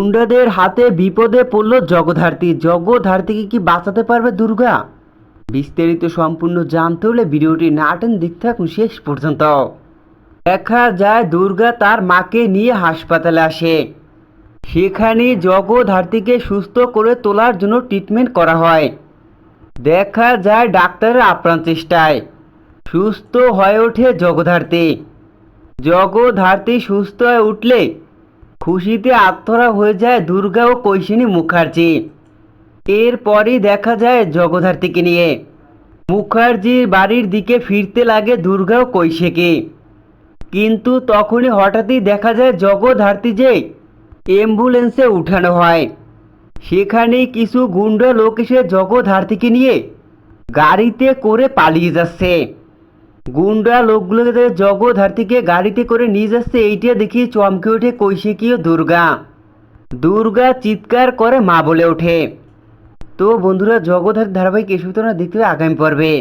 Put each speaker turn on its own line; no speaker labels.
গুন্ডাদের হাতে বিপদে পড়ল জগধার্তী জগধার্তীকে কি বাঁচাতে পারবে দুর্গা? বিস্তারিত সম্পূর্ণ জানতে হলে ভিডিওটি না টেন দেখতে থাকুন শেষ পর্যন্ত। দেখা যায় দুর্গা তার মাকে নিয়ে হাসপাতালে আসে। সেখানে জগধার্তীকে সুস্থ করে তোলার জন্য ট্রিটমেন্ট করা হয়। দেখা যায় ডাক্তারের আপ্রাণ চেষ্টায়। সুস্থ হয়ে ওঠে জগধার্তী জগধার্তী সুস্থ হয়ে উঠলে খুশিতে আত্মরা হয়ে যায় দুর্গা ও কৈশিনী মুখার্জি। এরপরই দেখা যায় জগধার্তীকে নিয়ে। মুখার্জির বাড়ির দিকে ফিরতে লাগে দুর্গা ও কৈশিকে কিন্তু তখনই হঠাৎই দেখা যায় জগধার্তী যে অ্যাম্বুলেন্সে উঠানো হয়। সেখানে কিছু গুন্ডা লোক এসে জগধার্তীকে নিয়ে গাড়িতে করে পালিয়ে যাচ্ছে। গুন্ডা লোকগুলোকে জগধার্থীকে গাড়িতে করে নিয়ে যাচ্ছে এইটা দেখি চমকে ওঠে কৈশিকীয় দুর্গা। দুর্গা চিৎকার করে মা বলে ওঠে। তো বন্ধুরা জগধার ধারাবাহিক এসব তোমরা দেখতে আগামী পর্বে।